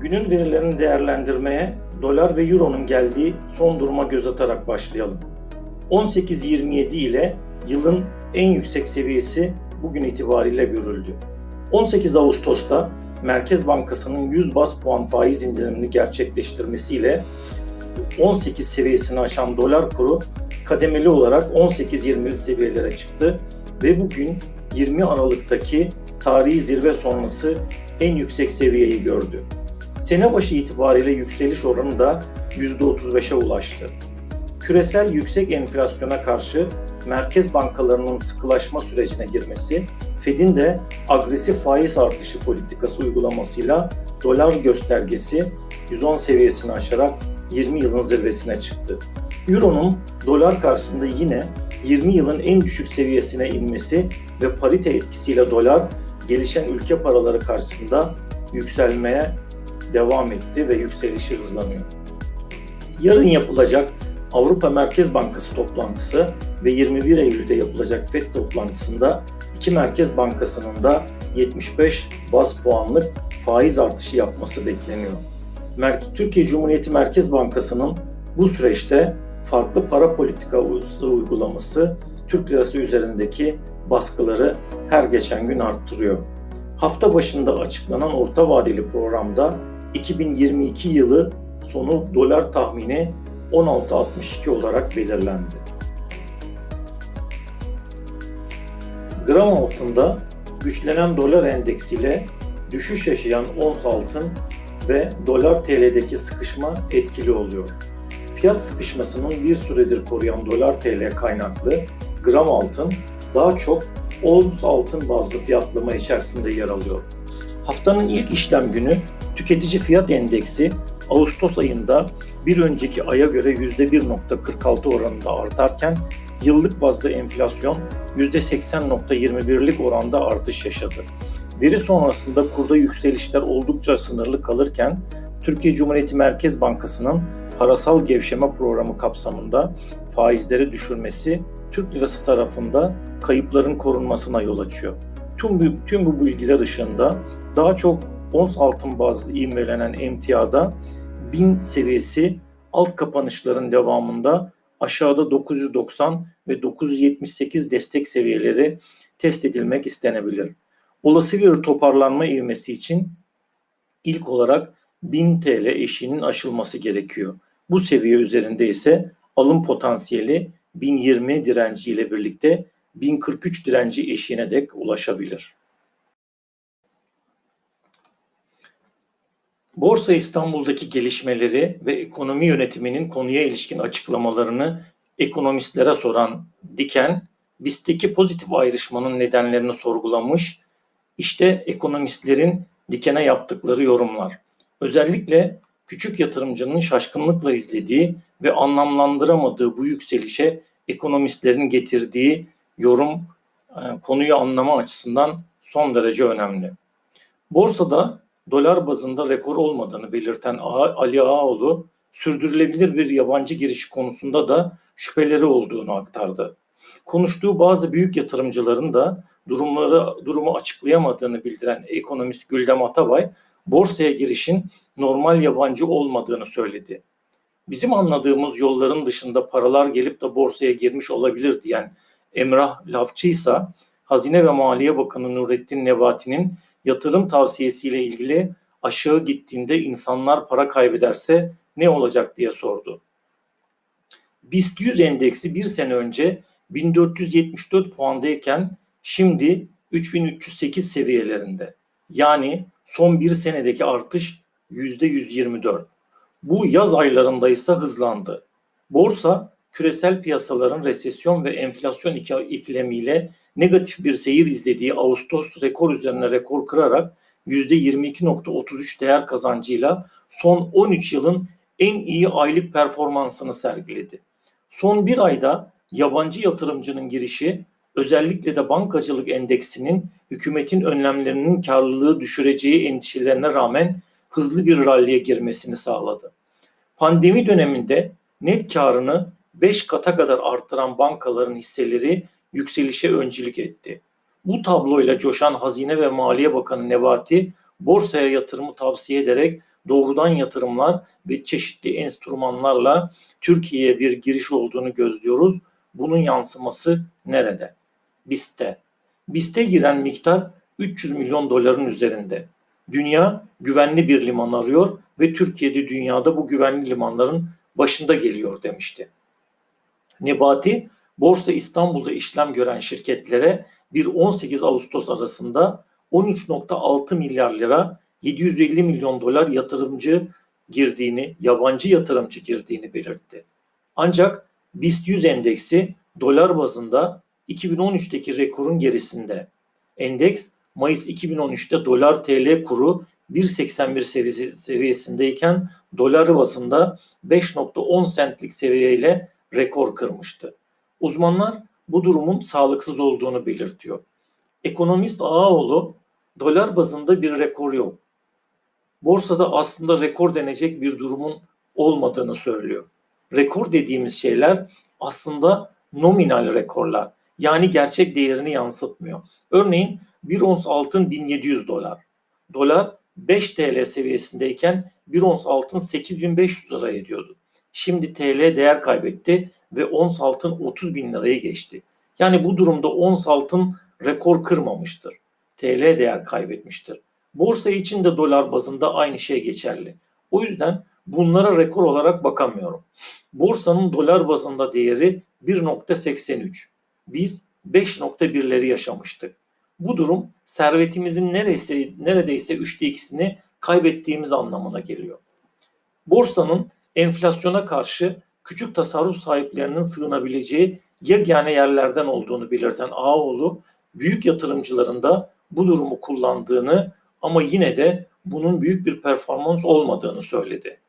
Günün verilerini değerlendirmeye dolar ve euronun geldiği son duruma göz atarak başlayalım. 18.27 ile yılın en yüksek seviyesi bugün itibariyle görüldü. 18 Ağustos'ta Merkez Bankası'nın 100 bas puan faiz indirimini gerçekleştirmesiyle 18 seviyesini aşan dolar kuru kademeli olarak 18-20'li seviyelere çıktı ve bugün 20 Aralık'taki tarihi zirve sonrası en yüksek seviyeyi gördü. Sene başı itibariyle yükseliş oranı da %35'e ulaştı. Küresel yüksek enflasyona karşı merkez bankalarının sıkılaşma sürecine girmesi, Fed'in de agresif faiz artışı politikası uygulamasıyla dolar göstergesi 110 seviyesini aşarak 20 yılın zirvesine çıktı. Euro'nun dolar karşısında yine 20 yılın en düşük seviyesine inmesi ve parite etkisiyle dolar gelişen ülke paraları karşısında yükselmeye devam etti ve yükselişi hızlanıyor. Yarın yapılacak Avrupa Merkez Bankası toplantısı ve 21 Eylül'de yapılacak FED toplantısında iki merkez bankasının da 75 baz puanlık faiz artışı yapması bekleniyor. Mer- Türkiye Cumhuriyeti Merkez Bankası'nın bu süreçte farklı para politikası uygulaması Türk lirası üzerindeki baskıları her geçen gün arttırıyor. Hafta başında açıklanan orta vadeli programda 2022 yılı sonu dolar tahmini 16.62 olarak belirlendi. Gram altında güçlenen dolar endeksiyle düşüş yaşayan ons altın ve dolar TL'deki sıkışma etkili oluyor. Fiyat sıkışmasının bir süredir koruyan dolar TL kaynaklı gram altın daha çok ons altın bazlı fiyatlama içerisinde yer alıyor. Haftanın ilk işlem günü tüketici fiyat endeksi Ağustos ayında bir önceki aya göre %1.46 oranında artarken yıllık bazda enflasyon %80.21'lik oranda artış yaşadı. Veri sonrasında kurda yükselişler oldukça sınırlı kalırken Türkiye Cumhuriyeti Merkez Bankası'nın parasal gevşeme programı kapsamında faizleri düşürmesi Türk lirası tarafında kayıpların korunmasına yol açıyor. Tüm bu, tüm bu bilgiler ışığında daha çok ons altın bazlı ivmelenen emtiada 1000 seviyesi alt kapanışların devamında aşağıda 990 ve 978 destek seviyeleri test edilmek istenebilir. Olası bir toparlanma ivmesi için ilk olarak 1000 TL eşiğinin aşılması gerekiyor. Bu seviye üzerinde ise alım potansiyeli 1020 direnci ile birlikte 1043 direnci eşiğine dek ulaşabilir. Borsa İstanbul'daki gelişmeleri ve ekonomi yönetiminin konuya ilişkin açıklamalarını ekonomistlere soran Diken, BIST'teki pozitif ayrışmanın nedenlerini sorgulamış. İşte ekonomistlerin Diken'e yaptıkları yorumlar. Özellikle küçük yatırımcının şaşkınlıkla izlediği ve anlamlandıramadığı bu yükselişe ekonomistlerin getirdiği yorum e, konuyu anlama açısından son derece önemli. Borsada dolar bazında rekor olmadığını belirten Ali Ağaoğlu, sürdürülebilir bir yabancı girişi konusunda da şüpheleri olduğunu aktardı. Konuştuğu bazı büyük yatırımcıların da durumları durumu açıklayamadığını bildiren ekonomist Güldem Atabay, borsaya girişin normal yabancı olmadığını söyledi. Bizim anladığımız yolların dışında paralar gelip de borsaya girmiş olabilir diyen Emrah Lafçı ise Hazine ve Maliye Bakanı Nurettin Nebati'nin yatırım tavsiyesiyle ilgili aşağı gittiğinde insanlar para kaybederse ne olacak diye sordu. BIST 100 endeksi bir sene önce 1474 puandayken şimdi 3308 seviyelerinde. Yani son bir senedeki artış %124. Bu yaz aylarında ise hızlandı. Borsa küresel piyasaların resesyon ve enflasyon iklemiyle negatif bir seyir izlediği Ağustos rekor üzerine rekor kırarak %22.33 değer kazancıyla son 13 yılın en iyi aylık performansını sergiledi. Son bir ayda yabancı yatırımcının girişi özellikle de bankacılık endeksinin hükümetin önlemlerinin karlılığı düşüreceği endişelerine rağmen hızlı bir ralliye girmesini sağladı. Pandemi döneminde net karını 5 kata kadar arttıran bankaların hisseleri yükselişe öncülük etti. Bu tabloyla coşan Hazine ve Maliye Bakanı Nebati borsaya yatırımı tavsiye ederek doğrudan yatırımlar ve çeşitli enstrümanlarla Türkiye'ye bir giriş olduğunu gözlüyoruz. Bunun yansıması nerede? BIST'te. BIST'e giren miktar 300 milyon doların üzerinde. Dünya güvenli bir liman arıyor ve Türkiye'de dünyada bu güvenli limanların başında geliyor demişti. Nebati, Borsa İstanbul'da işlem gören şirketlere bir 18 Ağustos arasında 13.6 milyar lira 750 milyon dolar yatırımcı girdiğini, yabancı yatırımcı girdiğini belirtti. Ancak BIST 100 endeksi dolar bazında 2013'teki rekorun gerisinde. Endeks Mayıs 2013'te dolar TL kuru 1.81 seviyesi, seviyesindeyken dolar bazında 5.10 centlik seviyeyle rekor kırmıştı. Uzmanlar bu durumun sağlıksız olduğunu belirtiyor. Ekonomist Ağaoğlu dolar bazında bir rekor yok. Borsada aslında rekor denecek bir durumun olmadığını söylüyor. Rekor dediğimiz şeyler aslında nominal rekorlar. Yani gerçek değerini yansıtmıyor. Örneğin bir ons altın 1700 dolar. Dolar 5 TL seviyesindeyken bir ons altın 8500 lira ediyordu. Şimdi TL değer kaybetti ve ons altın 30 bin liraya geçti. Yani bu durumda ons altın rekor kırmamıştır. TL değer kaybetmiştir. Borsa için de dolar bazında aynı şey geçerli. O yüzden bunlara rekor olarak bakamıyorum. Borsanın dolar bazında değeri 1.83. Biz 5.1'leri yaşamıştık. Bu durum servetimizin neredeyse neredeyse üçte ikisini kaybettiğimiz anlamına geliyor. Borsanın enflasyona karşı küçük tasarruf sahiplerinin sığınabileceği yegane yerlerden olduğunu belirten Ağoğlu, büyük yatırımcıların da bu durumu kullandığını ama yine de bunun büyük bir performans olmadığını söyledi.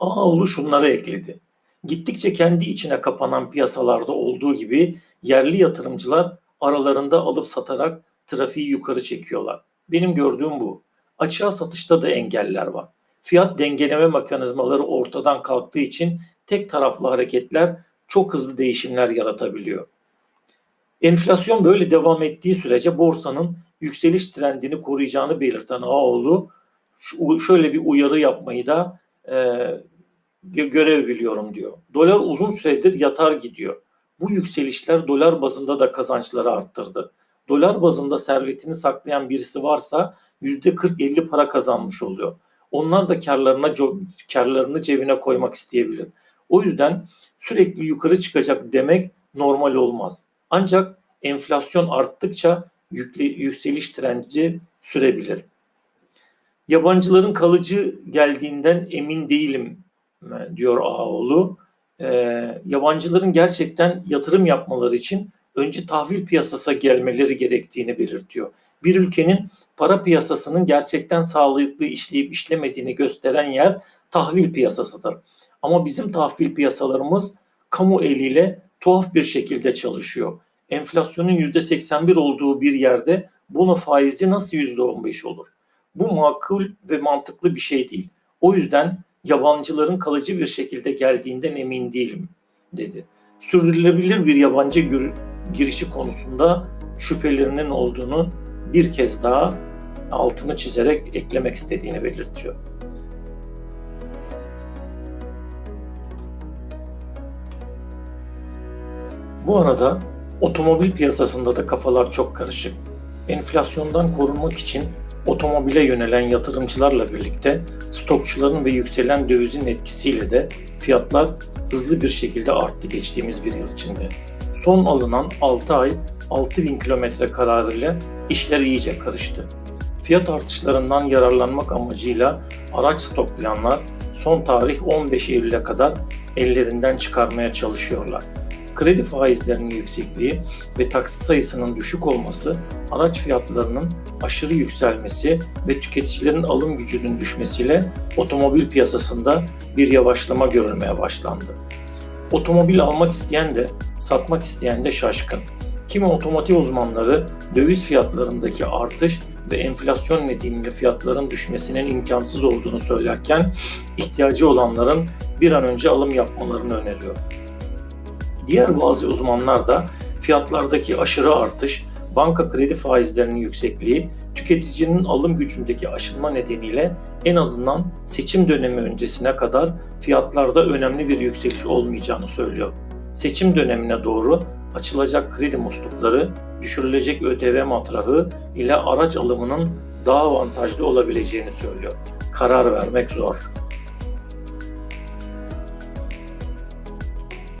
Ağoğlu şunları ekledi. Gittikçe kendi içine kapanan piyasalarda olduğu gibi yerli yatırımcılar aralarında alıp satarak trafiği yukarı çekiyorlar. Benim gördüğüm bu. Açığa satışta da engeller var. Fiyat dengeleme mekanizmaları ortadan kalktığı için tek taraflı hareketler çok hızlı değişimler yaratabiliyor. Enflasyon böyle devam ettiği sürece borsanın yükseliş trendini koruyacağını belirten Ağoğlu şöyle bir uyarı yapmayı da e, görev biliyorum diyor. Dolar uzun süredir yatar gidiyor. Bu yükselişler dolar bazında da kazançları arttırdı. Dolar bazında servetini saklayan birisi varsa %40-50 para kazanmış oluyor. Onlar da karlarına karlarını cebine koymak isteyebilir. O yüzden sürekli yukarı çıkacak demek normal olmaz. Ancak enflasyon arttıkça yükle, yükseliş trendi sürebilir. Yabancıların kalıcı geldiğinden emin değilim diyor Ağoğlu. Ee, yabancıların gerçekten yatırım yapmaları için önce tahvil piyasasına gelmeleri gerektiğini belirtiyor. Bir ülkenin para piyasasının gerçekten sağlıklı işleyip işlemediğini gösteren yer tahvil piyasasıdır. Ama bizim tahvil piyasalarımız kamu eliyle tuhaf bir şekilde çalışıyor. Enflasyonun %81 olduğu bir yerde bono faizi nasıl %15 olur? Bu makul ve mantıklı bir şey değil. O yüzden yabancıların kalıcı bir şekilde geldiğinden emin değilim dedi. Sürdürülebilir bir yabancı girişi konusunda şüphelerinin olduğunu bir kez daha altını çizerek eklemek istediğini belirtiyor. Bu arada otomobil piyasasında da kafalar çok karışık. Enflasyondan korunmak için otomobile yönelen yatırımcılarla birlikte stokçuların ve yükselen dövizin etkisiyle de fiyatlar hızlı bir şekilde arttı geçtiğimiz bir yıl içinde. Son alınan 6 ay 6000 kilometre kararıyla işler iyice karıştı. Fiyat artışlarından yararlanmak amacıyla araç stoklayanlar son tarih 15 Eylül'e kadar ellerinden çıkarmaya çalışıyorlar. Kredi faizlerinin yüksekliği ve taksit sayısının düşük olması, araç fiyatlarının aşırı yükselmesi ve tüketicilerin alım gücünün düşmesiyle otomobil piyasasında bir yavaşlama görülmeye başlandı. Otomobil almak isteyen de satmak isteyen de şaşkın. Kimi otomotiv uzmanları döviz fiyatlarındaki artış ve enflasyon nedeniyle fiyatların düşmesinin imkansız olduğunu söylerken ihtiyacı olanların bir an önce alım yapmalarını öneriyor. Diğer bazı uzmanlar da fiyatlardaki aşırı artış banka kredi faizlerinin yüksekliği, tüketicinin alım gücündeki aşınma nedeniyle en azından seçim dönemi öncesine kadar fiyatlarda önemli bir yükseliş olmayacağını söylüyor. Seçim dönemine doğru açılacak kredi muslukları, düşürülecek ÖTV matrahı ile araç alımının daha avantajlı olabileceğini söylüyor. Karar vermek zor.